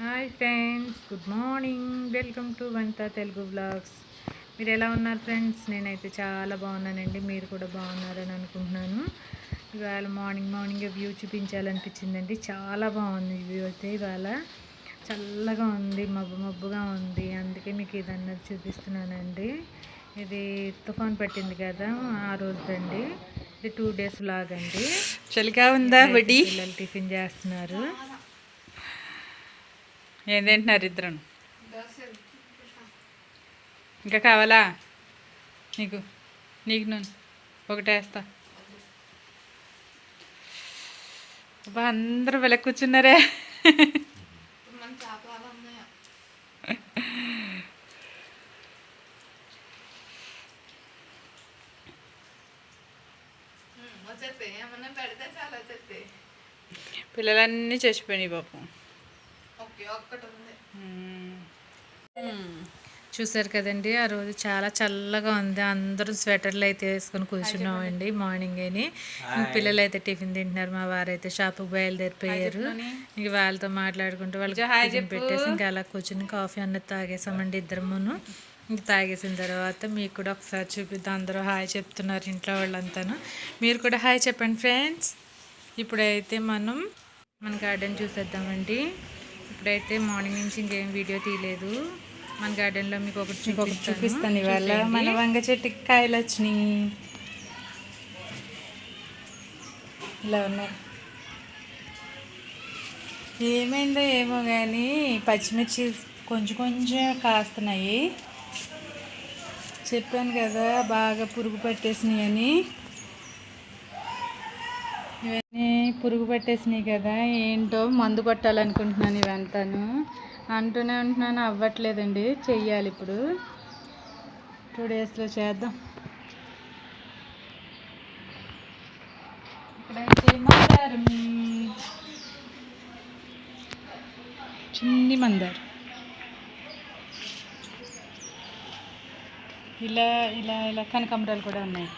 Hi friends good morning. Welcome to వంట Telugu blogs మీరు ఎలా ఉన్నారు ఫ్రెండ్స్? నేనైతే చాలా బాగున్నానండి. మీరు కూడా బాగున్నారని అనుకుంటున్నాను. ఇవాళ మార్నింగ్ మార్నింగ్ వ్యూ చూపించాలనిపించిందండి. చాలా బాగుంది వ్యూ అయితే ఇవాళ. చల్లగా ఉంది మబ్బు మబ్బుగా ఉంది. అందుకే మీకు ఇది అన్నది చూపిస్తున్నానండి. ఇది తుఫాన్ పట్టింది కదా ఆ రోజుదండి. ఇది టూ డేస్ వ్లాగ్ అండి. చలిగా ఉందా బడ్డీ పిల్లలు టిఫిన్ చేస్తున్నారు. ఏం తింటున్నారు ఇద్దరు ఇంకా కావాలా? నీకు నీకు నూనె. ఒకటి వేస్తా. అబ్బా అందరూ వెలక్ కూర్చున్నారే. పిల్లలన్నీ చచ్చిపోయినాయి పాపం. చూసారు కదండి ఆ రోజు చాలా చల్లగా ఉంది. అందరూ స్వెటర్లు అయితే వేసుకొని కూర్చున్నామండి మార్నింగ్ అని. పిల్లలు అయితే టిఫిన్ తింటున్నారు మా వారు అయితే షాప్కి బయలుదేరిపోయారు. ఇంక వాళ్ళతో మాట్లాడుకుంటూ వాళ్ళకి పెట్టేసి ఇంకా అలా కూర్చుని కాఫీ అన్నది తాగేసామండి ఇద్దరమును. ఇంక తాగేసిన తర్వాత మీకు కూడా ఒకసారి చూపిద్దాం. అందరూ హాయ్ చెప్తున్నారు ఇంట్లో వాళ్ళంతాను. మీరు కూడా హాయ్ చెప్పండి ఫ్రెండ్స్. ఇప్పుడైతే మనం మన గార్డెన్ చూసేద్దామండి. ఇప్పుడైతే మార్నింగ్ నుంచి ఇంకేం వీడియో తీయలేదు. మన గార్డెన్లో మీకు ఒకటి చూపిస్తాను. చూపిస్తాను ఇవాళ. మన వంగ చెట్టుకి కాయలు వచ్చినాయి. ఇలా ఉన్నాయి. ఏమైందో ఏమో కానీ పచ్చిమిర్చి కొంచెం కొంచెం కాస్తున్నాయి. చెప్పాను కదా బాగా పురుగు పట్టేసినాయి అని ఇవన్నీ పురుగు పట్టేసినాయి కదా ఏంటో మందు కొట్టాలనుకుంటున్నాను ఇవంతాను అంటూనే ఉంటున్నాను అవ్వట్లేదండి చెయ్యాలి ఇప్పుడు. టూ డేస్లో చేద్దాం. ఇక్కడైతే మందారం చిన్ని మందారం. ఇలా ఇలా ఇలా కనకాంబరాలు కూడా ఉన్నాయి.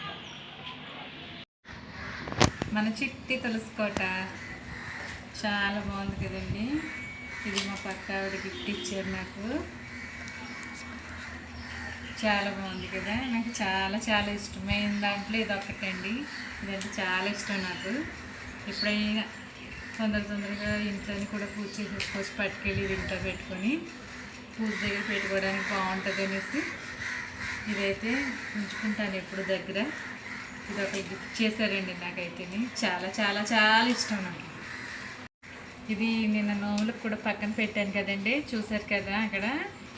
మన చిట్టి తులసికోట చాలా బాగుంది కదండి. ఇది మా పక్క ఆవిడ గిఫ్ట్ ఇచ్చారు నాకు. చాలా బాగుంది కదా. నాకు చాలా చాలా ఇష్టమైన దాంట్లో ఇది ఒకటండి ఇదంటే చాలా ఇష్టం నాకు. ఎప్పుడైనా తొందర తొందరగా ఇంట్లోని కూడా పూజ చేసేసుకోవచ్చు. పట్టుకెళ్ళి ఇది ఇంట్లో పెట్టుకొని పూజ దగ్గర పెట్టుకోవడానికి బాగుంటుంది అనేసి ఇదైతే ఉంచుకుంటాను ఎప్పుడు దగ్గర. ఇది ఒక గిఫ్ట్ చేశారండి నాకైతే చాలా చాలా చాలా ఇష్టం నాకు. ఇది నిన్న నోములకు కూడా పక్కన పెట్టాను కదండి. చూసారు కదా అక్కడ?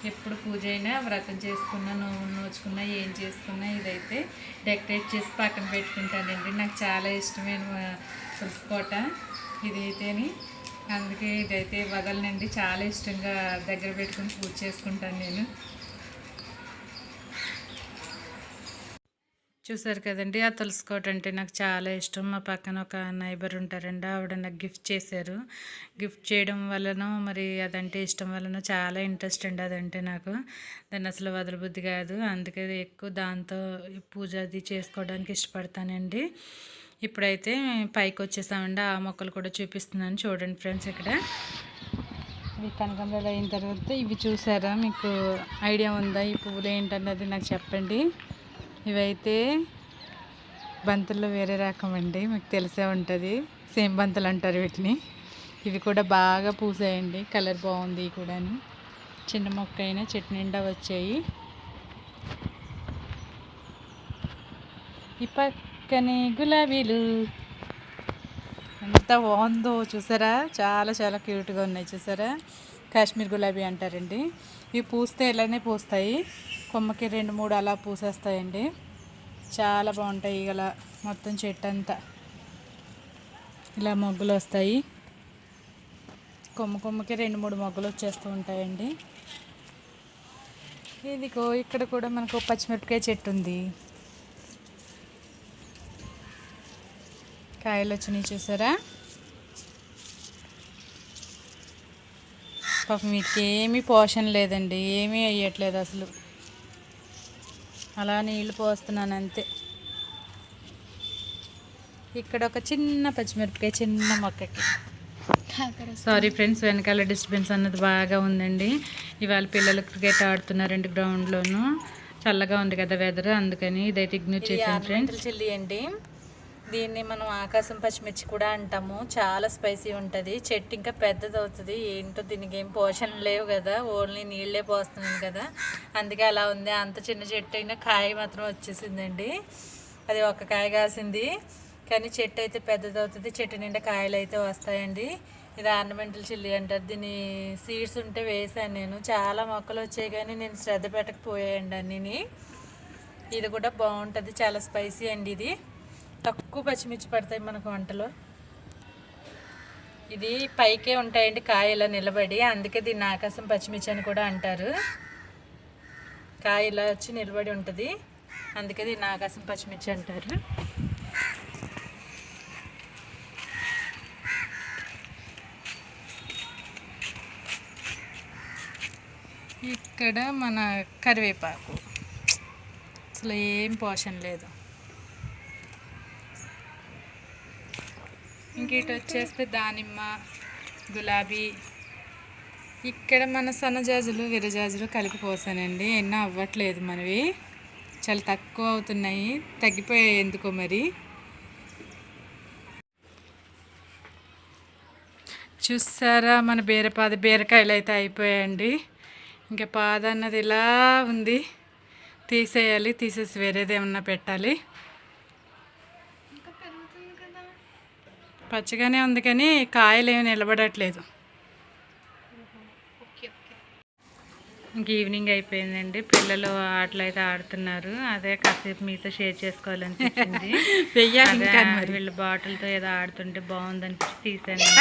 ఎప్పుడు పూజ అయినా వ్రతం చేసుకున్నా నోము నోచుకున్నా ఏం చేసుకున్నా ఇదైతే డెకరేట్ చేసి పక్కన పెట్టుకుంటానండి. నాకు చాలా ఇష్టమైన పులుసుకోట తులసికోట ఇదైతేని. అందుకే ఇదైతే వదలనండి. చాలా ఇష్టంగా దగ్గర పెట్టుకుని పూజ చేసుకుంటాను నేను. చూసారు కదండి ఆ తులసికోట అంటే నాకు చాలా ఇష్టం. మా పక్కన ఒక నైబర్ ఉంటారండి ఆవిడ నాకు గిఫ్ట్ చేశారు. గిఫ్ట్ చేయడం వలన మరి అదంటే ఇష్టం వలన చాలా ఇంట్రెస్ట్ అండి అదంటే నాకు. దాన్ని అసలు వదలబుద్ధి కాదు. అందుకే ఎక్కువ దాంతో పూజ అది చేసుకోవడానికి ఇష్టపడతానండి. ఇప్పుడైతే పైకి వచ్చేసామండి ఆ మొక్కలు కూడా చూపిస్తున్నాను. చూడండి ఫ్రెండ్స్ ఇక్కడ. ఇవి కనకంబరాలు అయిన తర్వాత ఇవి చూసారా? మీకు ఐడియా ఉందా? ఈ పువ్వులు ఏంటన్నది నాకు చెప్పండి. ఇవైతే బంతుల్లో వేరే రకం అండి. మీకు తెలిసే ఉంటుంది. సేమ్ బంతులు అంటారు వీటిని. ఇవి కూడా బాగా పూసాయండి. కలర్ బాగుంది కూడాను. చిన్న మొక్క అయినా చెట్టు నిండా వచ్చాయి. ఈ పక్కనే గులాబీలు. ఎంత బాగుందో చూసారా? చాలా చాలా క్యూట్గా ఉన్నాయి చూసారా? కాశ్మీర్ గులాబీ అంటారండి. ఇవి పూస్తే ఇలానే పూస్తాయి. కొమ్మకి రెండు మూడు అలా పూసేస్తాయండి. చాలా బాగుంటాయి ఇలా మొత్తం చెట్టు అంతా ఇలా మొగ్గులు వస్తాయి కొమ్మ కొమ్మకి రెండు మూడు మొగ్గలు వచ్చేస్తూ ఉంటాయండి. ఇదిగో ఇక్కడ కూడా మనకు పచ్చిమిరపకాయ చెట్టు ఉంది. కాయలు వచ్చినాయి చూసారా? పాపం ఏమీ పోషణ లేదండి ఏమీ వేయట్లేదు అసలు. అలా నీళ్ళు పోస్తున్నాను అంతే. ఇక్కడ ఒక చిన్న పచ్చిమిరపకాయ చిన్న మొక్కకి. సారీ ఫ్రెండ్స్ వెనకాల డిస్టర్బెన్స్ అన్నది బాగా ఉందండి. ఇవాళ పిల్లలు క్రికెట్ ఆడుతున్నారండి గ్రౌండ్లోను చల్లగా ఉంది కదా వెదర్ అందుకని ఇదైతే ఇగ్నోర్ చేసాను ఫ్రెండ్స్ చిల్లి అండి. దీన్ని మనం ఆకాశం పచ్చిమిర్చి కూడా అంటాము. చాలా స్పైసీ ఉంటుంది. చెట్టు ఇంకా పెద్దది అవుతుంది. ఏంటో దీనికి ఏం పోషణ లేవు కదా. ఓన్లీ నీళ్ళే పోస్తున్నాను కదా. అందుకే అలా ఉంది. అంత చిన్న చెట్టు అయినా కాయ మాత్రం వచ్చేసిందండి. అది ఒక కాయ కాసింది. కానీ చెట్టు అయితే పెద్దది అవుతుంది. చెట్టు నిండా కాయలు అయితే వస్తాయండి. ఇది ఆర్నమెంటల్ చిల్లి అంటారు. దీని సీడ్స్ ఉంటే వేసాను నేను. చాలా మొక్కలు వచ్చాయి కానీ నేను శ్రద్ధ పెట్టకపోయాయండి అన్నిని. ఇది కూడా బాగుంటుంది. చాలా స్పైసీ అండి ఇది. తక్కువ పచ్చిమిర్చి పడతాయి మనకు వంటలో. ఇది పైకే ఉంటాయండి కాయలా నిలబడి అందుకే దీన్ని ఆకాశం పచ్చిమిర్చి అని కూడా అంటారు. కాయ ఇలా వచ్చి నిలబడి ఉంటుంది అందుకే దీన్ని ఆకాశం పచ్చిమిర్చి అంటారు. ఇక్కడ మన కరివేపాకు. అసలు ఏం పోషణ లేదు. ఇంక ఇటు వచ్చేస్తే దానిమ్మ గులాబీ. ఇక్కడ మన సన్నజాజులు విరజాజులు కలిపి పోసానండి. ఎన్నో అవ్వట్లేదు మనవి. చాలా తక్కువ అవుతున్నాయి. తగ్గిపోయాయి ఎందుకో మరి. చూసారా మన బీరపాద బీరకాయలు అయితే అయిపోయాయండి. ఇంకా పాద అన్నది ఇలా ఉంది. తీసేయాలి తీసేసి వేరేది ఏమన్నా పెట్టాలి. పచ్చగానే ఉంది కానీ కాయలు ఏమి నిలబడట్లేదు. ఇంక ఈవినింగ్ అయిపోయిందండి. పిల్లలు ఆటలు అయితే ఆడుతున్నారు. అదే కాసేపు మీతో షేర్ చేసుకోవాలనిపించింది వీళ్ళ బాటిల్తో ఏదో ఆడుతుంటే బాగుందనిపించి తీసాను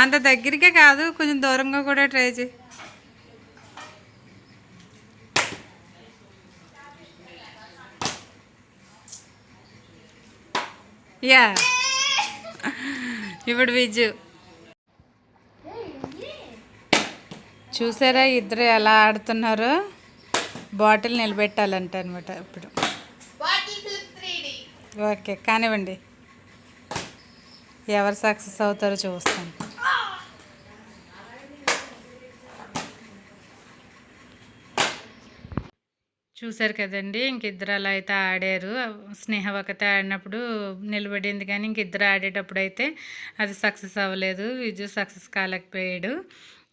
అంత దగ్గరికే కాదు కొంచెం దూరంగా కూడా ట్రై చేయి. యా ఇప్పుడు విజు. చూసారా ఇద్దరు ఎలా ఆడుతున్నారో? బాటిల్ నిలబెట్టాలంట అనమాట ఇప్పుడు ఓకే కానివ్వండి. ఎవరు సక్సెస్ అవుతారో చూస్తాను చూశారు కదండి. ఇంక ఇద్దరు అలా అయితే ఆడారు. స్నేహ ఒకతే ఆడినప్పుడు నిలబడింది కానీ ఇంకిద్దరు ఆడేటప్పుడు అయితే అది సక్సెస్ అవ్వలేదు. విజు సక్సెస్ కాలేకపోయాడు.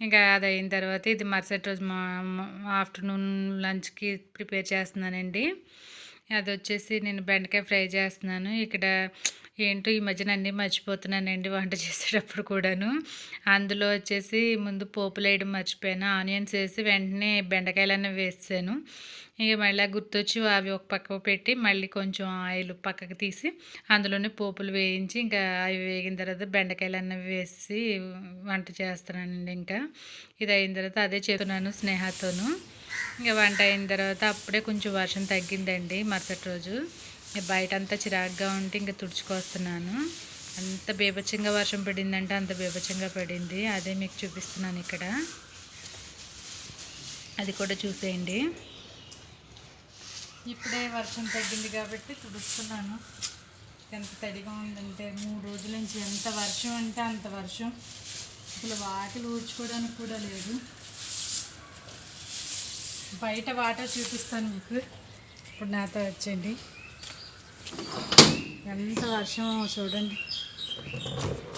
ఇంకా అది అయిన తర్వాత ఇది మరుసటి రోజు మా ఆఫ్టర్నూన్ లంచ్కి ప్రిపేర్ చేస్తున్నానండి. అది వచ్చేసి నేను బెండకాయ ఫ్రై చేస్తున్నాను. ఇక్కడ ఏంటో ఈ మధ్యన అన్నీ మర్చిపోతున్నానండి వంట చేసేటప్పుడు కూడాను. అందులో వచ్చేసి ముందు పోపులు వేయడం మర్చిపోయాను. ఆనియన్స్ వేసి వెంటనే బెండకాయలన్నీ వేసాను. ఇక మళ్ళీ గుర్తొచ్చి అవి ఒక పక్కకు పెట్టి మళ్ళీ కొంచెం ఆయిల్ పక్కకు తీసి అందులోనే పోపులు వేయించి ఇంకా అవి వేగిన తర్వాత బెండకాయలు అన్నవి వేసి వంట చేస్తున్నానండి ఇంకా. ఇది అయిన తర్వాత అదే చేస్తున్నాను స్నేహతోను. ఇంకా వంట అయిన తర్వాత అప్పుడే కొంచెం వర్షం తగ్గిందండి మరుసటి రోజు. ఇక బయట అంతా చిరాగ్గా ఉంటే ఇంకా తుడుచుకొస్తున్నాను. అంత బీభత్సంగా వర్షం పడిందంటే అంత బీభత్సంగా పడింది. అదే మీకు చూపిస్తున్నాను ఇక్కడ. అది కూడా చూసేయండి. ఇప్పుడే వర్షం తగ్గింది కాబట్టి తుడుస్తున్నాను. ఎంత తడిగా ఉందంటే మూడు రోజుల నుంచి ఎంత వర్షం అంటే అంత వర్షం. అసలు వాకిలు ఊడ్చుకోవడానికి కూడా లేదు. బయట వాటర్ చూపిస్తాను మీకు. ఇప్పుడు నాతో వచ్చేయండి. ఎంత వర్షం చూడండి.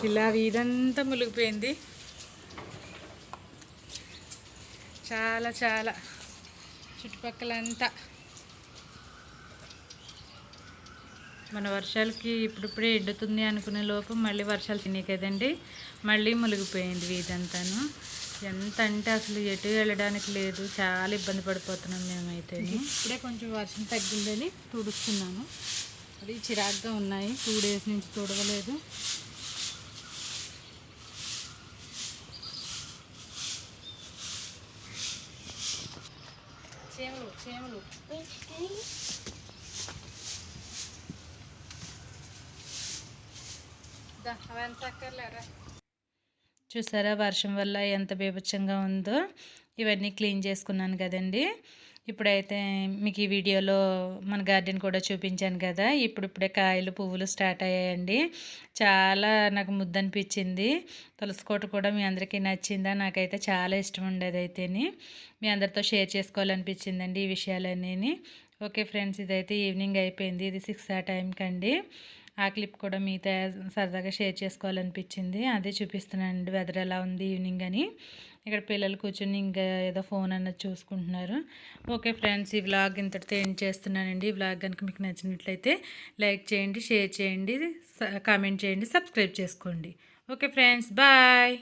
ఇలా వీధంతా మునిగిపోయింది. చాలా చాలా. చుట్టుపక్కలంతా. మన వర్షాలకి ఇప్పుడిప్పుడే ఎండుతుంది అనుకునే లోపు మళ్ళీ వర్షాలు తినే కదండి మళ్ళీ మునిగిపోయింది వీధంతాను. ఎంత అంటే అసలు ఎటు వెళ్ళడానికి లేదు. చాలా ఇబ్బంది పడిపోతున్నాం మేమైతే ఇప్పుడే కొంచెం వర్షం తగ్గిందని తుడుస్తున్నాను. అది చిరాగ్గా ఉన్నాయి. టూ డేస్ నుంచి తుడవలేదు. చేమలు చేమలు. చూసారా? వర్షం వల్ల ఎంత బీభత్సంగా ఉందో ఇవన్నీ క్లీన్ చేసుకున్నాను కదండి. ఇప్పుడైతే మీకు ఈ వీడియోలో మన గార్డెన్ కూడా చూపించాను కదా. ఇప్పుడిప్పుడే కాయలు పువ్వులు స్టార్ట్ అయ్యాయండి. చాలా నాకు ముద్ద అనిపించింది తులసికోట కూడా మీ అందరికీ నచ్చిందా? నాకైతే చాలా ఇష్టం ఉండేది అయితేని. మీ అందరితో షేర్ చేసుకోవాలనిపించిందండి ఈ విషయాలన్నీ ఓకే ఫ్రెండ్స్ ఇదైతే ఈవినింగ్ అయిపోయింది. ఇది సిక్స్ ఆ టైంకి అండి ఆ క్లిప్ కూడా మీతో సరదాగా షేర్ చేసుకోవాలనిపించింది. అదే చూపిస్తున్నానండి. వెదర్ ఎలా ఉంది ఈవినింగ్ అని. ఇక్కడ పిల్లలు కూర్చొని ఇంకా ఏదో ఫోన్ అన్నది చూసుకుంటున్నారు. ఓకే ఫ్రెండ్స్ ఈ వ్లాగ్ ఇంతటితో ఎండ్ చేస్తున్నానండి. ఈ వ్లాగ్ కనుక మీకు నచ్చినట్లయితే లైక్ చేయండి షేర్ చేయండి కామెంట్ చేయండి సబ్స్క్రైబ్ చేసుకోండి. Okay friends bye!